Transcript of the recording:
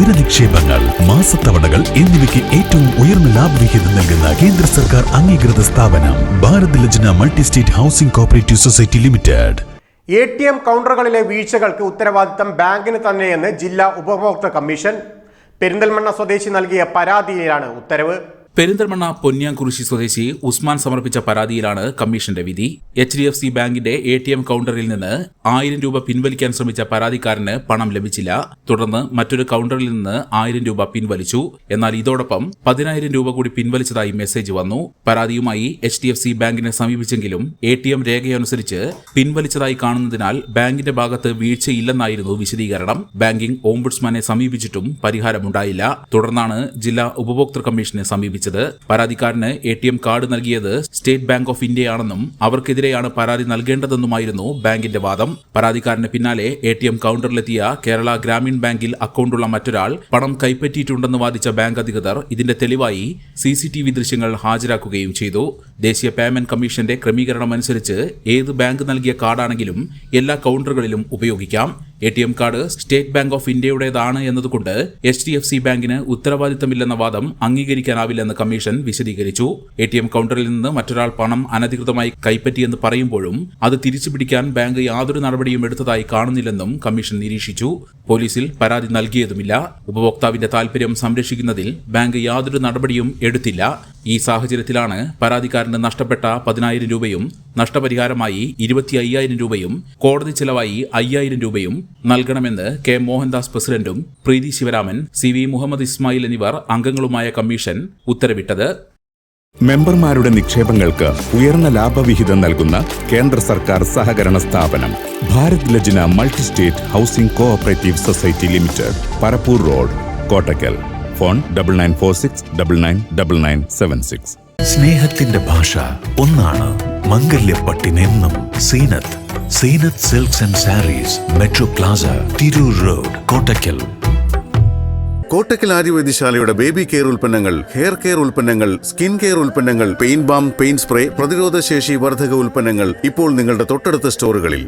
സ്ഥിര നിക്ഷേപങ്ങൾ മാസത്തവണകൾ എന്നിവയ്ക്ക് ഏറ്റവും ഉയർന്ന ലാഭവിഹിതം നൽകുന്ന കേന്ദ്ര സർക്കാർ അംഗീകൃത സ്ഥാപനം Bharat Lajna multi state housing cooperative society limited. A T M കൗണ്ടറുകളിലെ വീഴ്ചകൾക്ക് ഉത്തരവാദിത്തം ബാങ്കിന് തന്നെയെന്ന് ജില്ലാ ഉപഭോക്തൃ കമ്മീഷൻ. പെരിന്തൽമണ്ണ സ്വദേശി നൽകിയ പരാതിയിലാണ് ഉത്തരവ്. പെരിന്തൽമണ്ണ പൊന്നിയാംകുറിശി സ്വദേശി ഉസ്മാൻ സമർപ്പിച്ച പരാതിയിലാണ് കമ്മീഷന്റെ വിധി. എച്ച് ഡി എഫ് സി ബാങ്കിന്റെ എ ടി എം കൗണ്ടറിൽ നിന്ന് ആയിരം രൂപ പിൻവലിക്കാൻ ശ്രമിച്ച പരാതിക്കാരന് പണം ലഭിച്ചില്ല. തുടർന്ന് മറ്റൊരു കൗണ്ടറിൽ നിന്ന് ആയിരം രൂപ പിൻവലിച്ചു. എന്നാൽ ഇതോടൊപ്പം പതിനായിരം രൂപ കൂടി പിൻവലിച്ചതായി മെസ്സേജ് വന്നു. പരാതിയുമായി എച്ച് ഡി എഫ് സി ബാങ്കിനെ സമീപിച്ചെങ്കിലും എ ടി എം രേഖയനുസരിച്ച് പിൻവലിച്ചതായി കാണുന്നതിനാൽ ബാങ്കിന്റെ ഭാഗത്ത് വീഴ്ചയില്ലെന്നായിരുന്നു വിശദീകരണം. ബാങ്കിംഗ് ഓംബുഡ്സ്മാനെ സമീപിച്ചിട്ടും പരിഹാരമുണ്ടായില്ല. തുടർന്നാണ് ജില്ലാ ഉപഭോക്തൃ കമ്മീഷനെ സമീപിച്ചത്. പരാതിക്കാരന് എ ടി എം കാർഡ് നൽകിയത് സ്റ്റേറ്റ് ബാങ്ക് ഓഫ് ഇന്ത്യയാണെന്നും അവർക്കെതിരെയാണ് പരാതി നൽകേണ്ടതെന്നുമായിരുന്നു ബാങ്കിന്റെ വാദം. പരാതിക്കാരന് പിന്നാലെ എ ടി എം കൗണ്ടറിലെത്തിയ കേരള ഗ്രാമീൺ ബാങ്കിൽ അക്കൗണ്ടുള്ള മറ്റൊരാൾ പണം കൈപ്പറ്റിയിട്ടുണ്ടെന്ന് വാദിച്ച ബാങ്ക് അധികൃതർ ഇതിന്റെ തെളിവായി സി സി ടി വി ദൃശ്യങ്ങൾ ഹാജരാക്കുകയും ചെയ്തു. ദേശീയ പേയ്മെന്റ് കമ്മീഷന്റെ ക്രമീകരണമനുസരിച്ച് ഏത് ബാങ്ക് നൽകിയ കാർഡാണെങ്കിലും എല്ലാ കൗണ്ടറുകളിലും ഉപയോഗിക്കാം. A T M card State Bank of ഇന്ത്യയുടേതാണ് എന്നതുകൊണ്ട് എച്ച് ഡി എഫ് സി ബാങ്കിന് ഉത്തരവാദിത്തമില്ലെന്ന വാദം അംഗീകരിക്കാനാവില്ലെന്ന് കമ്മീഷൻ വിശദീകരിച്ചു. എ ടി എം കൗണ്ടറിൽ നിന്ന് മറ്റൊരാൾ പണം അനധികൃതമായി കൈപ്പറ്റിയെന്ന് പറയുമ്പോഴും അത് തിരിച്ചുപിടിക്കാൻ ബാങ്ക് യാതൊരു നടപടിയും എടുത്തതായി കാണുന്നില്ലെന്നും കമ്മീഷൻ നിരീക്ഷിച്ചു. പോലീസിൽ പരാതി നൽകിയതുമില്ല. ഉപഭോക്താവിന്റെ താൽപര്യം സംരക്ഷിക്കുന്നതിൽ ബാങ്ക് യാതൊരു നടപടിയും എടുത്തില്ല. ഈ സാഹചര്യത്തിലാണ് പരാതിക്കാരന് നഷ്ടപ്പെട്ട പതിനായിരം രൂപയും നഷ്ടപരിഹാരമായി ഇരുപത്തി അയ്യായിരം രൂപയും കോടതി ചെലവായി അയ്യായിരം രൂപയും നൽകണമെന്ന് കെ മോഹൻദാസ് പ്രസിഡന്റും പ്രീതി ശിവരാമൻ സി വി മുഹമ്മദ് ഇസ്മായിൽ എന്നിവർ അംഗങ്ങളുമായ കമ്മീഷൻ ഉത്തരവിട്ടത്. മെമ്പർമാരുടെ നിക്ഷേപങ്ങൾക്ക് ഉയർന്ന ലാഭവിഹിതം നൽകുന്ന കേന്ദ്ര സർക്കാർ സഹകരണ സ്ഥാപനം Bharat Lajna multi state housing cooperative society limited Parappur road Kottakkal. Phone double nine four six double nine double nine seven six. സ്നേഹത്തിന്റെ ഭാഷ ഒന്നാണ് മംഗല്യപ്പട്ടിനെന്നും Zeenath. Zeenath silks and sarees metro plaza Tirur road Kottakkal Kottakkal ആര്യവൈദ്യശാലയുടെ baby care ഉൽപ്പന്നങ്ങൾ hair care ഉൽപ്പന്നങ്ങൾ skin care ഉൽപ്പന്നങ്ങൾ pain balm pain spray പ്രതിരോധ ശേഷി വർധക ഉൽപ്പന്നങ്ങൾ ഇപ്പോൾ നിങ്ങളുടെ തൊട്ടടുത്ത സ്റ്റോറുകളിൽ.